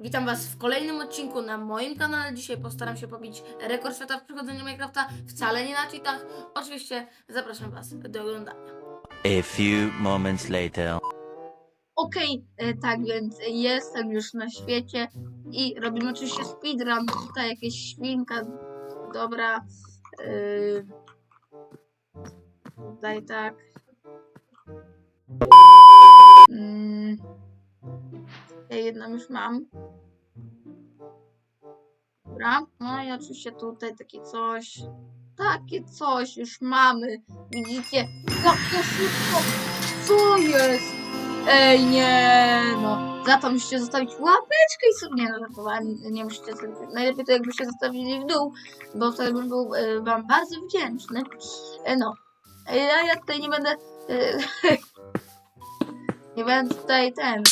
Witam Was w kolejnym odcinku na moim kanale. Dzisiaj postaram się pobić rekord świata w przechodzeniu Minecrafta. Wcale nie na cheatach. Oczywiście zapraszam Was do oglądania. A few moments later. Okej, e, tak więc jestem już na świecie i robimy oczywiście speedrun. Tutaj jakieś świnka. Dobra. Yy, tutaj tak. Mm, ja jedną już mam. Dobra. No i oczywiście tutaj takie coś. Takie coś już mamy. Widzicie? Jak to szybko. Co jest? Ej, nie, no. Za to musicie zostawić łapeczkę i sobie, nie no, żartowałem, nie musicie sobie, najlepiej to jakbyście zostawili w dół, bo wtedy bym był e, wam bardzo wdzięczny. E, no. E, ja, ja tutaj nie będę, e, nie będę tutaj ten,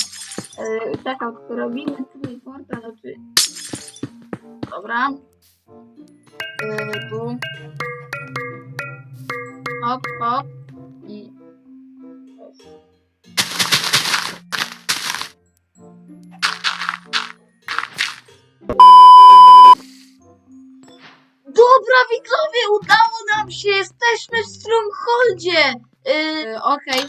e, tylko robimy tutaj portal, czy... Dobra. Tu. Hop, hop. I Dobra, widzowie, udało nam się! Jesteśmy w Strongholdzie! Yy, Okej.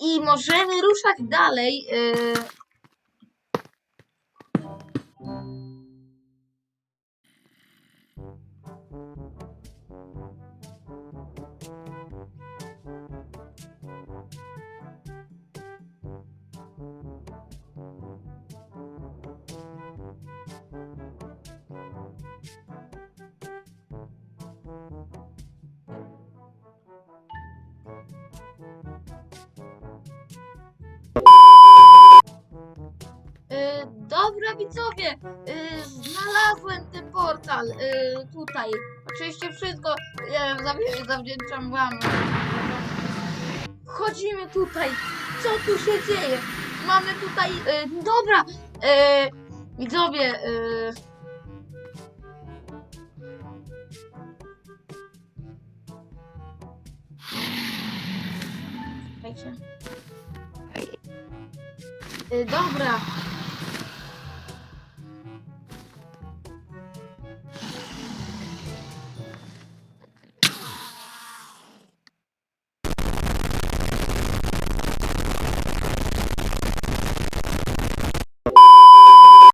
I możemy ruszać dalej. Yy. Mm-hmm. Yy, dobra, widzowie, yy, znalazłem ten portal yy, tutaj. Oczywiście wszystko yy, zaw- zawdzięczam wam. Wchodzimy tutaj. Co tu się dzieje? Mamy tutaj. Yy, dobra, yy, widzowie. Yy, dobra,